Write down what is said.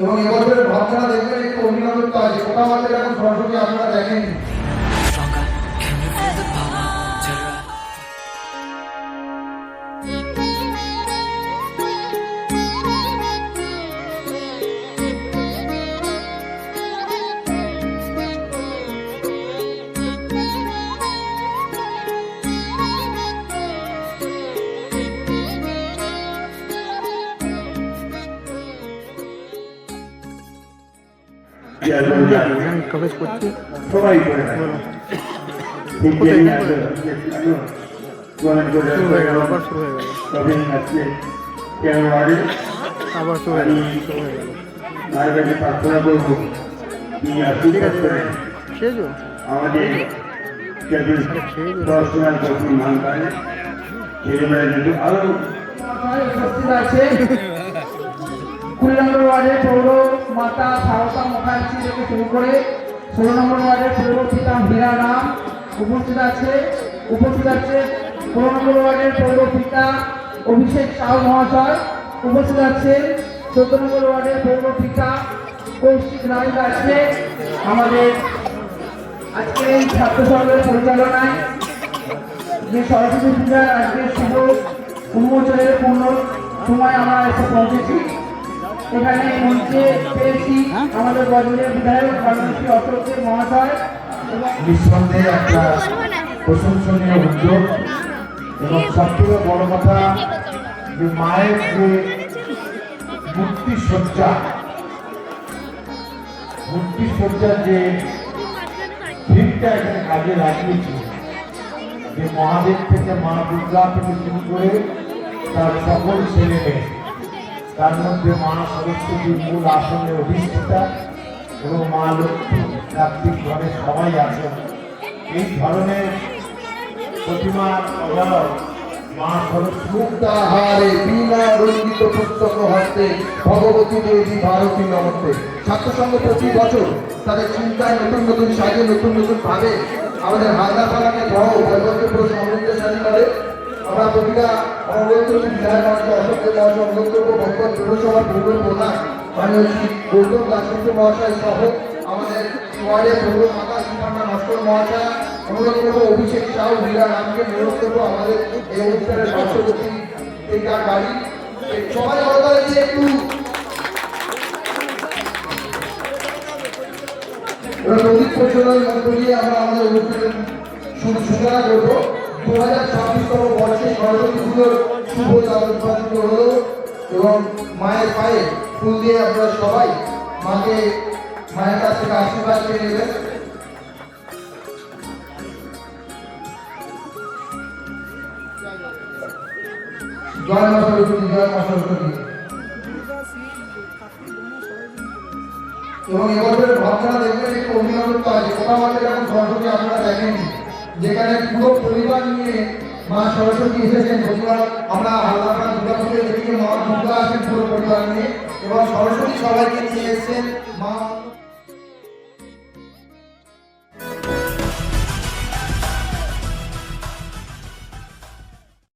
এবং এবছরের ভাবনা দেখবেন একটু অভিনবত্ব আছে। কোথাও আমাদের এখন সরাসরি আপনারা দেখেননি। প্রবেশ করছি সবাই করে করে? করে শুরু হয়ে গেল আবার শুরু হয়ে গেল আবার শুরু হয়ে গেল শুরু হয়ে গেল ঠিক আছে খেয়েছো আমাদের পড়াশোনার প্রতি মান পায় ছেলেমেয়েরা কিন্তু আরও উপস্থিত আছে ওয়ার্ডের পৌর মাতা থেকে শুরু করে ষোলো নম্বর ওয়ার্ডের পৌর পিতা হীরা রাম উপস্থিত আছে। উপস্থিত আছে ষোলো নম্বর ওয়ার্ডের পৌর পিতা অভিষেক সাহু মহাশয়। উপস্থিত আছে চোদ্দ নম্বর ওয়ার্ডের পৌর পিতা কৌশিক রায় আছে। আমাদের আজকের এই ছাত্র সংঘের পরিচালনায় যে সরস্বতী পূজার আজকে শুভ উন্মোচনের পূর্ণ সময় আমরা এসে পৌঁছেছি। এখানে মঞ্চে পেয়েছি আমাদের বজরের বিধায়ক বারাণসী অশোকের মহাশয় নিঃসন্দেহে একটা প্রশংসনীয় উদ্যোগ এবং সবথেকে বড় কথা যে মায়ের যে মূর্তি সজ্জা মূর্তি সজ্জার যে থিমটা এখানে কাজে লাগিয়েছে যে মহাদেব থেকে মা দুর্গা থেকে শুরু করে তার সকল ছেলে মেয়ে তার মধ্যে মা সরস্বতীর মূল আসনে অধিষ্ঠিতা এবং মা লক্ষ্মী কার্তিক ঘরে সবাই আছেন। এই ধরনের প্রতিমা অবলম্বন মা সরস্বতী বিনা রঞ্জিত পুস্তক হস্তে ভগবতী দেবী ভারতী নমস্তে। ছাত্র সংঘ প্রতি বছর তাদের চিন্তায় নতুন নতুন সাজে নতুন নতুন ভাবে আমাদের হালদা পালাকে বড় বৈবত্যপুর সমৃদ্ধশালী করে। আমরা প্রতিটা বিধায়ক মহাশয় অশোক মহাশয় অবৈতব্য বৈপত পৌরসভার পৌর প্রধান মাননীয় গৌতম দাসগুপ্ত অভিষেক সাহু হীরা রামকে অনুরোধ করব আমাদের এই অনুষ্ঠানের পার্শ্ববর্তী যার বাড়ি। সবাই আলাদা হয়েছে একটু দিয়ে আমরা আমাদের অনুষ্ঠানের সূচনা দু হাজার ছাব্বিশতম বর্ষে সরস্বতী পুজোর শুভ উৎপাদিত হলো এবং মায়ের পায়ে ফুল দিয়ে আপনারা সবাই মাকে, মায়ের কাছ থেকে আশীর্বাদ পেয়ে নেবেন। আপনারা দেখেননি, যেখানে পুরো পরিবার নিয়ে মা সরস্বতী এসেছেন, বন্ধুরা, আমরা হালদাপাড়া দুর্গা পুজো দেখি মা দুর্গা আসেন পুরো পরিবার নিয়ে। এবং সরস্বতী সবাইকে নিয়ে এসেছেন মা